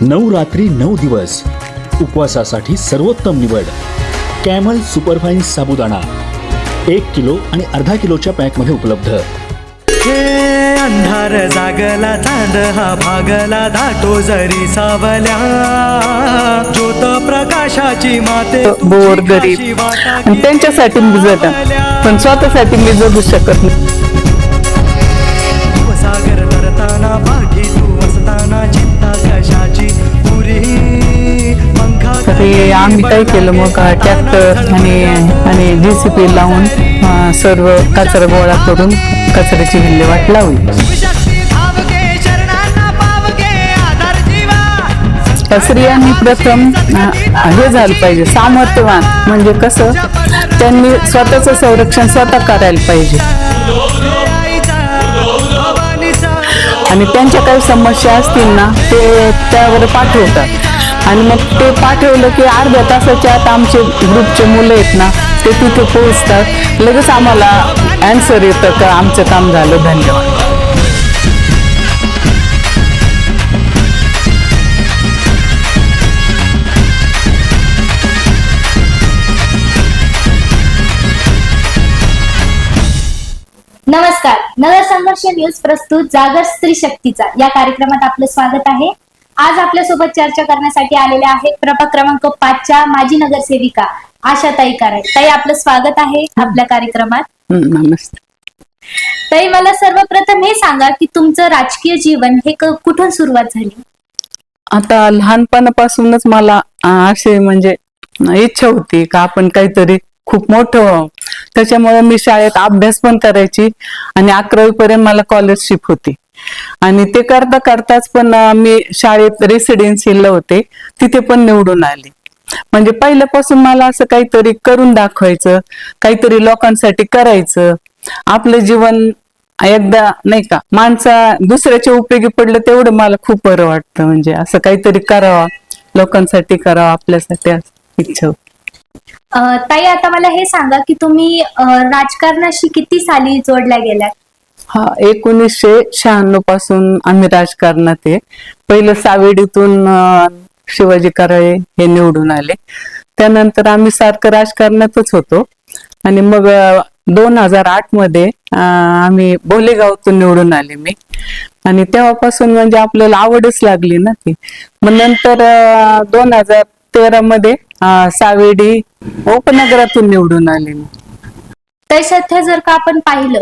नऊ रात्री नऊ दिवस. उपवासासाठी सर्वोत्तम निवड. कॅमल सुपरफाईन साबुदाणा. एक किलो आणि अर्धा किलोच्या पॅकमध्ये उपलब्ध. हे अंधार जागला चांद हा भागला दाटो जरी सावल्या. ज्योत प्रकाशाची माते तुझी बोर गरीब. त्यांच्यासाठी मी पण स्वतःसाठी मी जगू शकत नाही. आम्ही काय केलं मग ट्रॅक्टर आणि आणि जे सी पी लावून सर्व कचरा गोळा करून कचऱ्याची विल्हेवाट लावली. स्त्रियांनी प्रथम हे झालं पाहिजे सामर्थ्यवान. म्हणजे कसं त्यांनी स्वतःचं संरक्षण स्वतः करायला पाहिजे. आणि त्यांच्या काही समस्या असतील ना ते त्यावर पाठवतात. आणि मग ते पाठवलं की अर्ध्या तासाच्या आत आमचे ग्रुपचे मुलं आहेत ना ते तिथे पोहोचतात. लगेच आम्हाला ॲन्सर येतं का आमचं काम झालं धन्यवाद. नमस्कार. नगर संघर्ष न्यूज प्रस्तुत जागर स्त्री शक्तीचा. या कार्यक्रमात आपलं स्वागत आहे. आज आपल्यासोबत चर्चा करण्यासाठी आलेल्या आहेत प्रभाग क्रमांक पाचच्या माजी नगरसेविका आशाताई कराड ताई आपलं स्वागत आहे आपल्या कार्यक्रमात. नमस्ते. ताई मला सर्वप्रथम हे सांगा की तुमचं राजकीय जीवन हे कुठून सुरुवात झाली? आता लहानपणापासूनच मला असे म्हणजे इच्छा होती का आपण काहीतरी खूप मोठं व्हावं. त्याच्यामुळे मी शाळेत अभ्यास पण करायची आणि अकरावी पर्यंत मला स्कॉलरशिप होती. आणि ते करता करताच पण मी शाळेत रेसिडेन्सीला होते. तिथे पण निवडून आले. म्हणजे पहिल्यापासून मला असं काहीतरी करून दाखवायचं काहीतरी लोकांसाठी करायचं. आपलं जीवन एकदा नाही का माणसा दुसऱ्याच्या उपयोगी पडलं तेवढं मला खूप बरं वाटतं. म्हणजे असं काहीतरी करावं लोकांसाठी करावं आपल्यासाठी इच्छा ताई आता मला हे सांगा की तुम्ही राजकारणाशी किती साली जोडल्या गेल्या हा एकोणीसशे शहाण्णवपासून आम्ही राजकारणात आहे. पहिलं सावेडीतून शिवाजी कराळे हे निवडून आले. त्यानंतर आम्ही सारखं राजकारणातच होतो. आणि मग दोन हजार आठमध्ये आम्ही बोलेगावतून निवडून आले मी. आणि तेव्हापासून म्हणजे आपल्याला आवडच लागली ना ती. मग नंतर दोन हजार तेरा मध्ये सावेडी उपनगरातून निवडून आले मी. तर सध्या जर का आपण पाहिलं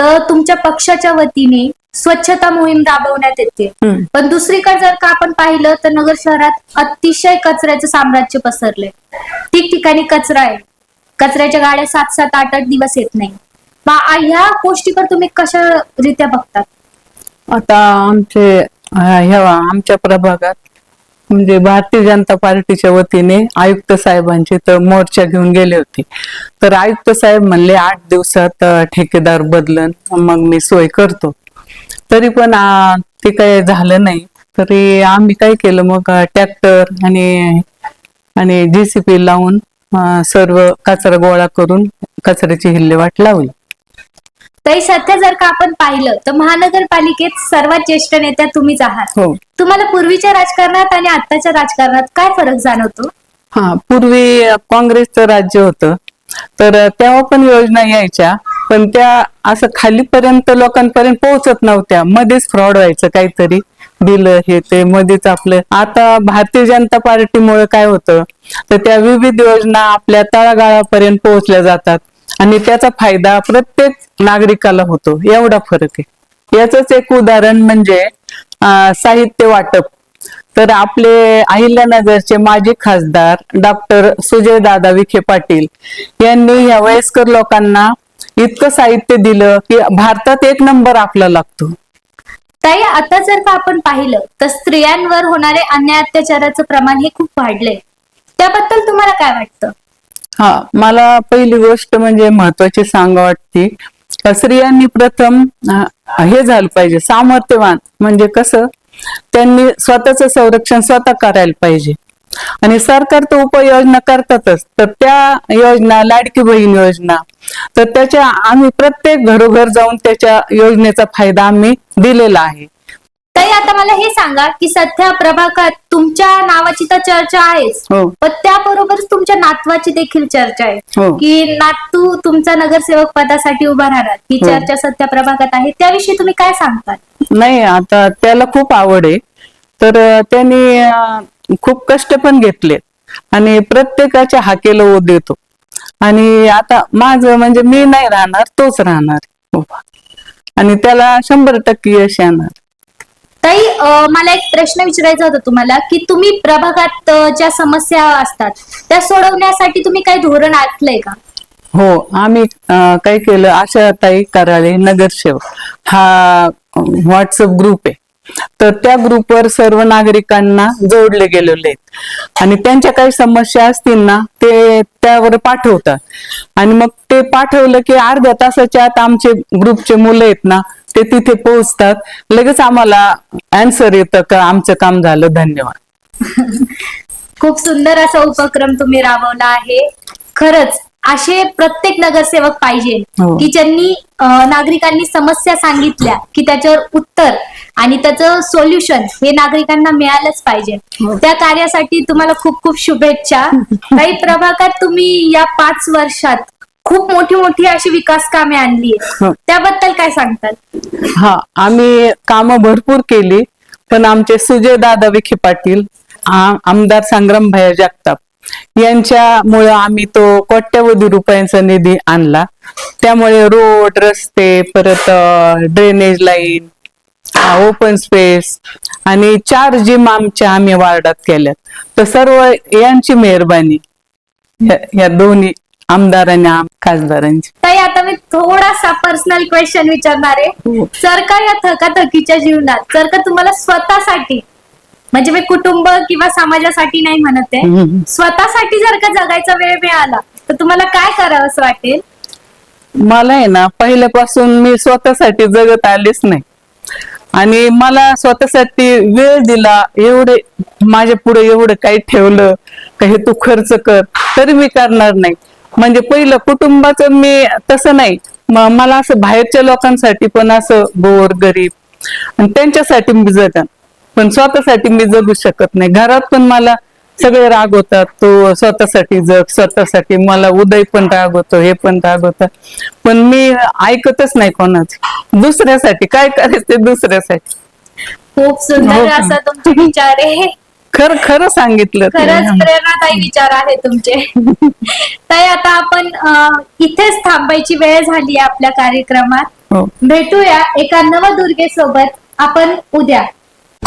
तर तुमच्या पक्षाच्या वतीने स्वच्छता मोहीम राबवण्यात येते. हम्म. पण दुसरीकडे जर का आपण पाहिलं तर नगर शहरात अतिशय कचऱ्याचं साम्राज्य पसरलंय. ठिकठिकाणी कचरा आहे. कचऱ्याच्या गाड्या सात सात आठ आठ दिवस येत नाही. मग आ- ह्या गोष्टीकडे तुम्ही कशा रित्या बघतात? आता आमचे अं, ह्या आमच्या प्रभागात म्हणजे भारतीय जनता पार्टीच्या वतीने आयुक्त साहेबांची तर मोर्चा घेऊन गेले होते. तर आयुक्त साहेब म्हणले आठ दिवसात ठेकेदार बदलन मग मी सोय करतो. तरी पण ते काही झालं नाही. तरी आम्ही काय केलं मग ट्रॅक्टर आणि आणि जे सी पी लावून सर्व कचरा गोळा करून कचऱ्याची हिल्लेवाट लावली. तरी सध्या जर का आपण पाहिलं तर महानगरपालिकेत सर्वात ज्येष्ठ नेत्या तुम्हीच आहात. हो. तुम्हाला पूर्वीच्या राजकारणात आणि आताच्या राजकारणात काय फरक जाणवतो? हा पूर्वी काँग्रेसचं राज्य होतं. तर तेव्हा पण योजना यायच्या पण त्या असं खालीपर्यंत लोकांपर्यंत पोहोचत नव्हत्या. मध्येच फ्रॉड व्हायचं काहीतरी. दिलं हे ते मध्येच आपलं. आता भारतीय जनता पार्टीमुळे काय होतं? तर त्या विविध योजना आपल्या तळागाळापर्यंत पोहोचल्या जातात. आणि त्याचा फायदा प्रत्येक नागरिकाला होतो. एवढा फरक आहे. याच एक उदाहरण म्हणजे साहित्य वाटप. तर आपले अहिल्यानगरचे माजी खासदार डॉक्टर सुजय दादा विखे पाटील यांनी या वयस्कर लोकांना इतकं साहित्य दिलं की भारतात एक नंबर आपला लागतो. ताई आता जर का आपण पाहिलं तर स्त्रियांवर होणारे अन्याय अत्याचाराचं प्रमाण हे खूप वाढलंय. त्याबद्दल तुम्हाला काय वाटतं? हा मला पहिली गोष्ट म्हणजे महत्वाची सांगा वाटते. स्त्रियांनी प्रथम हे झालं पाहिजे सामर्थ्यवान. म्हणजे कसं? त्यांनी स्वतःचं संरक्षण स्वतः करायला पाहिजे. आणि सरकार तर उपाययोजना करतातच. तर त्या योजना लाडकी बहीण योजना तर त्याच्या आम्ही प्रत्येक घरोघर जाऊन त्याच्या योजनेचा फायदा आम्ही दिलेला आहे. ताई आता मला हे सांगा की सध्या प्रभागात तुमच्या नावाची तर चर्चा आहेच हो. पण त्याबरोबरच तुमच्या नातवाची देखील चर्चा आहे. हो. की नातू तुमचा नगरसेवक पदासाठी उभा राहणार ही हो. चर्चा सध्या प्रभागात आहे. त्याविषयी तुम्ही काय सांगतात नाही आता त्याला खूप आवड आहे. तर अं, त्यांनी अं, खूप कष्ट पण घेतले आणि प्रत्येकाच्या हाकेला ओ देतो. आणि आता माझं म्हणजे मी नाही राहणार तोच राहणार. उभा. आणि त्याला शंभर टक्के यश येणार. ताई मला एक प्रश्न विचारायचा होता तुम्हाला की तुम्ही प्रभागात ज्या समस्या असतात त्या सोडवण्यासाठी तुम्ही काही धोरण आखलंय का? हो आम्ही काय केलं आशा ताई कराळे नगरसेवक हा व्हॉट्सअप ग्रुप आहे. तर त्या ग्रुपवर सर्व नागरिकांना जोडले गेलेले आहेत. आणि त्यांच्या काही समस्या असतील ना ते त्यावर पाठवतात. आणि मग ते पाठवलं की अर्ध्या तासाच्या आत आमचे ग्रुपचे मुलं आहेत ना ते तिथे पोहोचतात. लगेच आम्हाला अँसर येतं का आमचं काम झालं धन्यवाद. खूप सुंदर असा उपक्रम तुम्ही राबवला आहे. खरंच असे प्रत्येक नगरसेवक पाहिजे हो. की ज्यांनी नागरिकांनी समस्या सांगितल्या की त्याच्यावर उत्तर आणि त्याचं सोल्युशन हे नागरिकांना मिळालंच पाहिजे. हो. त्या कार्यासाठी तुम्हाला खूप खूप शुभेच्छा. काही प्रभागात तुम्ही या पाच वर्षात खूप मोठी मोठी अशी विकास कामे आणली. त्याबद्दल काय सांगतात हा आम्ही कामं भरपूर केली पण आमचे सुजय दादा विखे पाटील आमदार संग्राम भैया जगताप यांच्यामुळे आम्ही तो कोट्यवधी रुपयांचा निधी आणला. त्यामुळे रोड रस्ते परत ड्रेनेज लाईन ओपन स्पेस आणि चार जिम आमच्या आम्ही वार्डात केल्यात. तर सर्व यांची मेहरबानी या- या दोन्ही आमदारांनी आम- खासदारांची. ताई आता मी थोडासा पर्सनल क्वेश्चन विचारणार आहे. हो. जर का या थकाथकीच्या जीवनात जर का तुम्हाला स्वतःसाठी म्हणजे मी कुटुंब किंवा समाजासाठी नाही म्हणत आहे हम्म. स्वतःसाठी जर का जगायचा वेळ मिळाला तर तुम्हाला काय करावं असं वाटेल? मला आहे ना पहिल्यापासून मी स्वतःसाठी जगत आलेच नाही. आणि मला स्वतःसाठी वेळ दिला एवढे माझ्या पुढे एवढं काही ठेवलं का हे तू खर्च कर तरी मी करणार नाही. म्हणजे पहिलं कुटुंबाचं मी तसं नाही. मला असं बाहेरच्या लोकांसाठी पण असं बोर गरीब आणि त्यांच्यासाठी मी जगन. पण स्वतःसाठी मी जगू शकत नाही. घरात पण मला सगळे रागवतात तो स्वतःसाठी जग स्वतःसाठी मला उदय पण रागवतो हे पण रागवतात पण मी ऐकतच नाही कोणाचं. दुसऱ्यासाठी काय करायचं दुसऱ्यासाठी. खूप हो सुंदर का? असा तुमचे विचार आहे. खरं खरं सांगितलं. खरंच प्रेरणादायी विचार आहे तुमचे. ताई आता आपण अं, इथेच थांबायची वेळ झाली आहे आपल्या कार्यक्रमात. हो. भेटूया एका नवदुर्गेसोबत. आपण उद्या